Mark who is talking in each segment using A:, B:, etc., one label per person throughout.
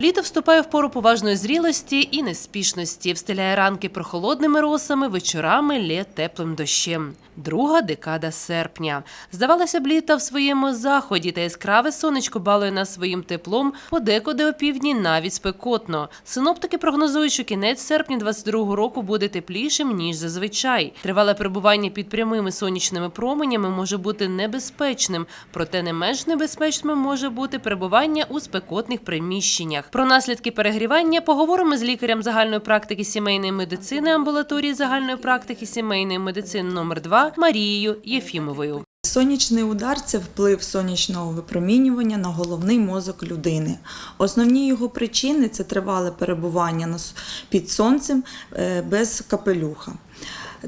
A: Літо вступає в пору поважної зрілості і неспішності, встиляє ранки прохолодними росами, вечорами лє теплим дощем. Друга декада серпня. Здавалося б, літо в своєму заході та яскраве сонечко балує нас своїм теплом, подекуди опівдні навіть спекотно. Синоптики прогнозують, що кінець серпня 22-го року буде теплішим ніж зазвичай. Тривале перебування під прямими сонячними променями може бути небезпечним, проте не менш небезпечним може бути перебування у спекотних приміщеннях. Про наслідки перегрівання поговоримо з лікарем загальної практики сімейної медицини амбулаторії загальної практики сімейної медицини номер 2 Марією Єфімовою.
B: Сонячний удар це вплив сонячного випромінювання на головний мозок людини. Основні його причини це тривале перебування під сонцем е, без капелюха.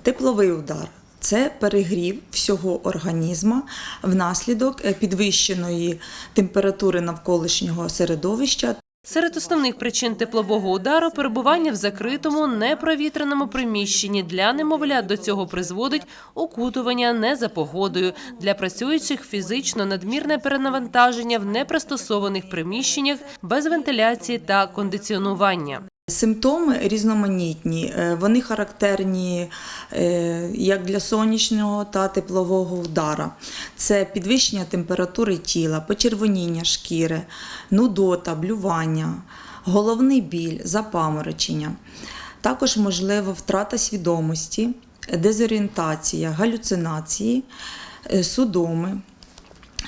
B: Тепловий удар. Це перегрів всього організму внаслідок е, підвищеної температури навколишнього середовища
A: Серед основних причин теплового удару перебування в закритому непровітреному приміщенні для немовлят до цього призводить окутування не за погодою. Для працюючих фізично надмірне перенавантаження в непристосованих приміщеннях без вентиляції та кондиціонування.
B: Симптоми різноманітні, Е, вони характерні е, як для сонячного та теплового удара. Це підвищення температури тіла, почервоніння шкіри, нудота, блювання, головний біль, запаморочення. Також можлива втрата свідомості, дезорієнтація, галюцинації, е, судоми,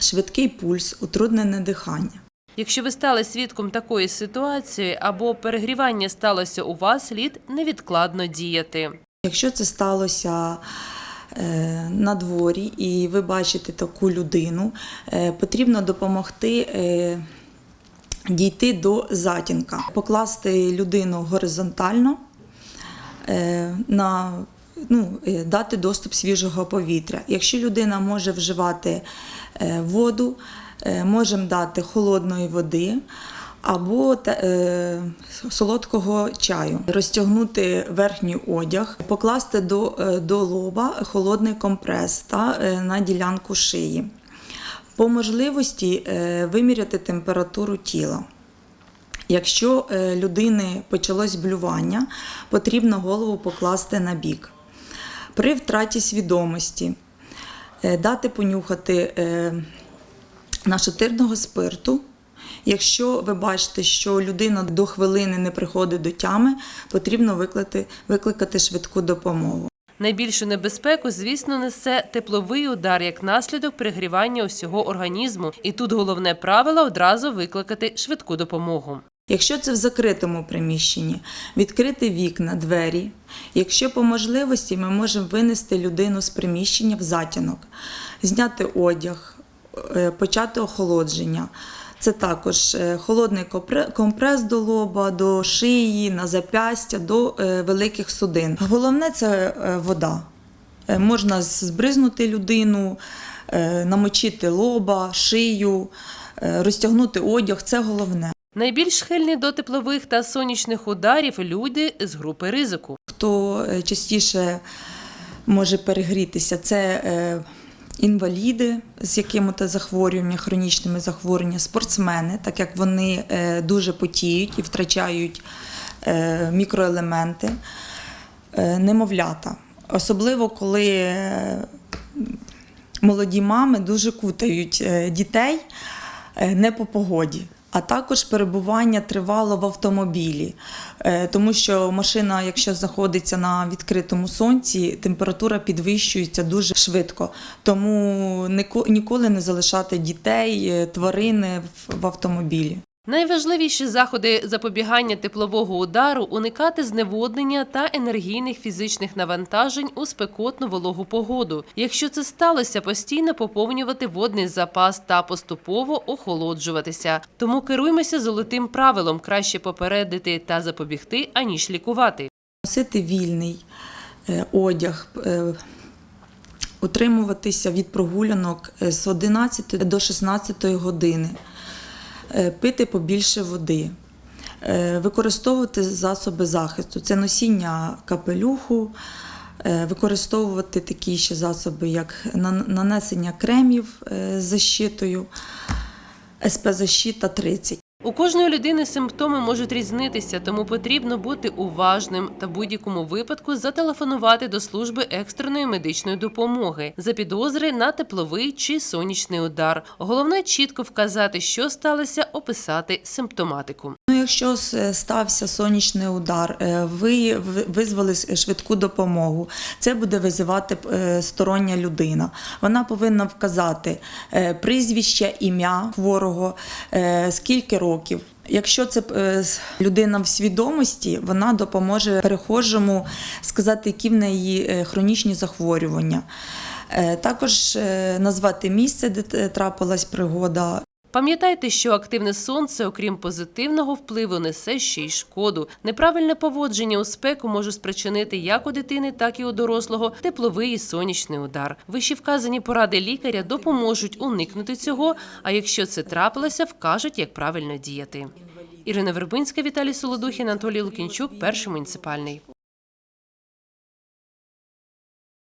B: швидкий пульс, утруднене дихання.
A: Якщо ви стали свідком такої ситуації або перегрівання сталося у вас, слід невідкладно діяти.
B: Якщо це сталося е, на дворі і ви бачите таку людину, е, потрібно допомогти е, дійти до затінка, покласти людину горизонтально на Ну, дати доступ свіжого повітря. Якщо людина може вживати воду, можемо дати холодної води або е, солодкого чаю, розтягнути верхній одяг, покласти до, е, до лоба холодний компрес та е, на ділянку шиї. По можливості е, виміряти температуру тіла. Якщо е, людини почалось блювання, потрібно голову покласти на бік. При втраті свідомості е, дати понюхати е, нашатирного спирту. Якщо ви бачите, що людина до хвилини не приходить до тями, потрібно викликати, викликати швидку допомогу.
A: Найбільшу небезпеку, звісно, несе тепловий удар як наслідок перегрівання усього організму. І тут головне правило одразу викликати швидку допомогу.
B: Якщо це в закритому приміщенні, відкрити вікна, двері. Якщо по можливості ми можемо винести людину з приміщення в затінок, зняти одяг, почати охолодження. Це також е, холодний компре- компрес до лоба, до шиї, на запястя, до е, великих судин. Головне це е, вода. Е, Можна збризнути людину, е, намочити лоба, шию, е, розтягнути одяг. Це головне.
A: Найбільш схильні до теплових та сонячних ударів люди з групи ризику.
B: Хто е, частіше може перегрітися, це е, інваліди з якими-то захворюваннями, хронічними захворюваннями, спортсмени, так як вони е, дуже потіють і втрачають е, мікроелементи, е, немовлята. Особливо коли молоді мами дуже кутають дітей не по погоді. А також перебування тривало в автомобілі, Е, тому що машина, якщо знаходиться на відкритому сонці, температура підвищується дуже швидко. Тому ніколи не залишати дітей, е, тварини в- в автомобілі.
A: Найважливіші заходи запобігання теплового удару уникати зневоднення та енергійних фізичних навантажень у спекотну вологу погоду. Якщо це сталося, постійно поповнювати водний запас та поступово охолоджуватися. Тому керуймося золотим правилом краще попередити та запобігти, аніж лікувати.
B: Носити вільний е, одяг, е, утримуватися від прогулянок е, з 11 до 16 години, пити побільше води, е, використовувати засоби захисту. Це носіння капелюху, е, використовувати такі ще засоби, як нанесення кремів е, з защитою, СП-защита 30.
A: У кожної людини симптоми можуть різнитися, тому потрібно бути уважним та в будь-якому випадку зателефонувати до служби екстреної медичної допомоги за підозри на тепловий чи сонячний удар. Головне чітко вказати, що сталося, описати симптоматику.
B: Якщо стався сонячний удар, е, ви визвали швидку допомогу, це буде визивати е, стороння людина. Вона повинна вказати е, прізвище, ім'я хворого, скільки років. Якщо це людина в свідомості, вона допоможе перехожому сказати, які в неї хронічні захворювання. Також назвати місце, де трапилась пригода,
A: Пам'ятайте, що активне сонце, окрім позитивного впливу, несе ще й шкоду. Неправильне поводження у спеку може спричинити як у дитини, так і у дорослого тепловий і сонячний удар. Вищі вказані поради лікаря допоможуть уникнути цього. А якщо це трапилося, вкажуть, як правильно діяти. Ірина Вербинська, Віталій Солодухін, Анатолій Лукінчук, перший муніципальний.